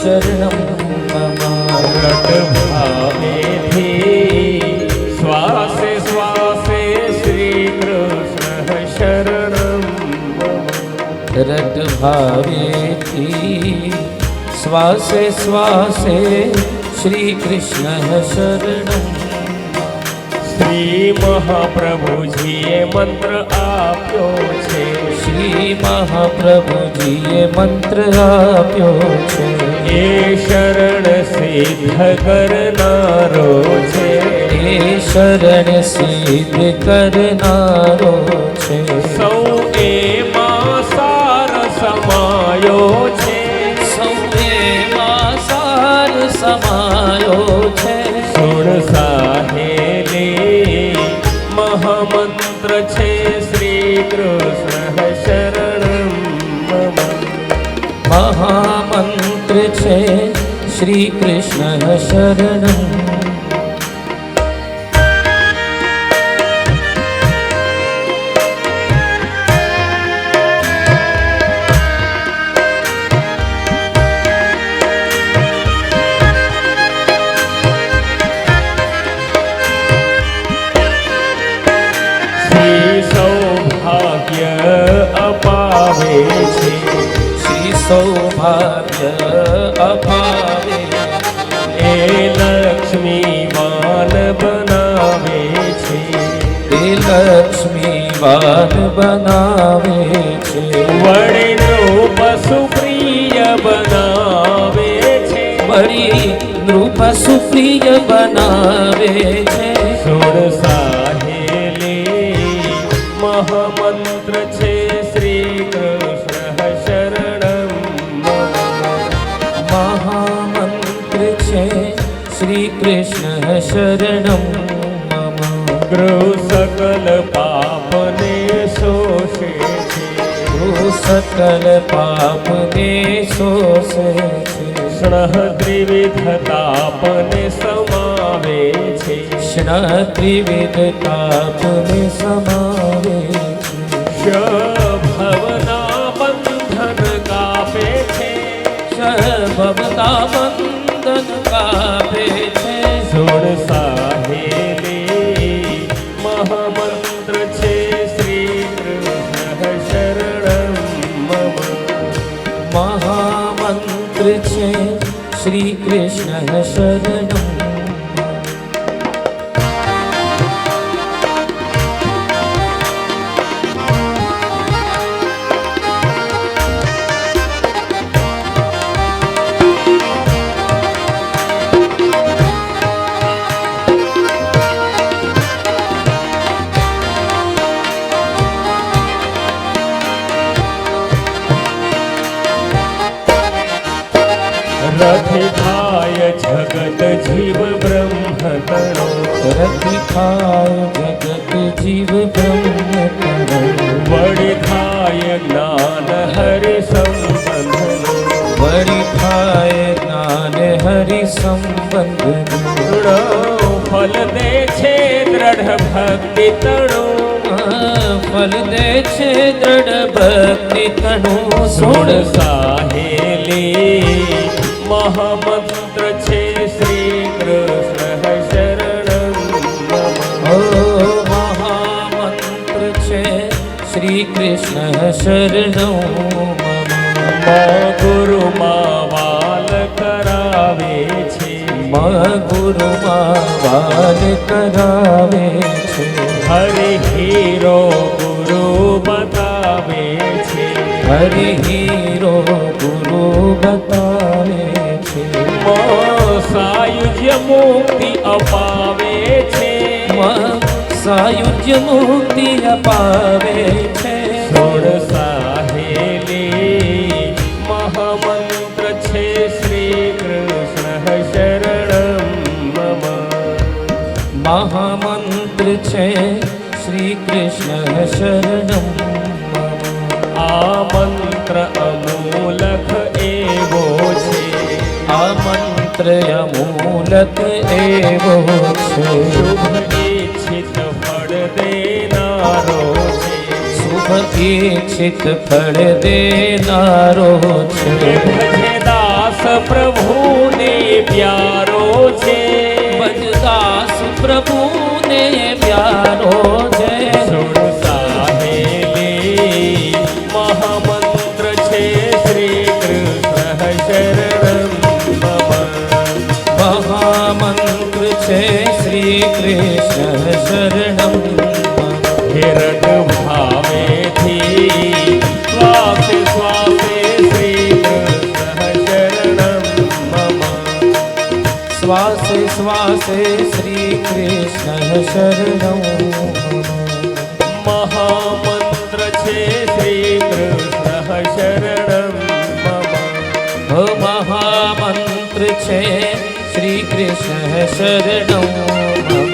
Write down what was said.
શરણમ મમ ભાવેથી શ્વાસે શ્વાસે શ્રી કૃષ્ણ શરણમ રટ ભાવેથી શ્વાસે શ્વાસે શ્રી કૃષ્ણ શરણમ શ્રી મહાપ્રભુજીએ મંત્ર આપ્યો છે શ્રી મહાપ્રભુજીએ મંત્ર આપ્યો છે એ શરણ સિદ્ધ કરનારો છે. એ શરણ સિદ્ધ કરનારો છે. સૌ એમાં સાર સમાયો છે. સૌએમાં સાર સમાયો છે. સુણ સાહેલી મહામંત્ર છે શ્રી કૃષ્ણ શરણ મમ મહામંત્ર છે શ્રી કૃષ્ણ શરણમ. સૌભાગ્ય અપાવે એ લક્ષ્મી વાન બનાવે છે એ લક્ષ્મી વાન બનાવે છે વડીનું પશુ પ્રિય બનાવે છે બળી નૃપ સુપ્રિય બનાવે મહામંત્ર છે શ્રી કૃષ્ણ શરણમ મમ ગૃહ સકલ પાપને શોષે છે ગૃહ સકલ પાપને શોષે છે સ્નહ ત્રિવિધ તાપને સમાવે છે કૃષ્ણ ત્રિવિધ તાપને સમાવે છે છે. શ્રી કૃષ્ણ શરણમ. રતિ ખાય જગત જીવ બ્રહ્મ વળી ખાય જ્ઞાન હરિ સંબંધ. વળી ખાય જ્ઞાન હરિ સંબંધ. ફલ દે છે દ્રઢ ભક્તિ તણો. ફલ દે છે દ્રઢ ભક્તિ તણો. સોળ સાહેલી મહામંત્ર છે શ્રી શ્રી કૃષ્ણ શરણો ગુરુ માં કરાવે છે. મ ગુરુમાં વાલ કરાવે છે. હરે હીરો ગુરુ બતાવે છે. હરે હીરો ગુરુ બતાવે છે. સાયુજ્ય મુક્તિ સાયુજ્ય મુક્તિ અપાવે છે. સોળ સાહેલી મહામંત્ર છે શ્રી કૃષ્ણ શરણ મમ. મહામંત્ર છે શ્રી કૃષ્ણ શરણ આ મંત્ર અમૂલખ એવો છે. આ મંત્ર અમૂલક એવો છે. દેનારો છે. શુભ ઈચ્છિત ફળ દેનારો છે. દાસ પ્રભુને પ્યારો શ્વાસે શ્વાસે શ્રી કૃષ્ણ શરણ મહામંત્ર છે શ્રી કૃષ્ણ શરણ મહામંત્ર છે શ્રી કૃષ્ણ શરણમ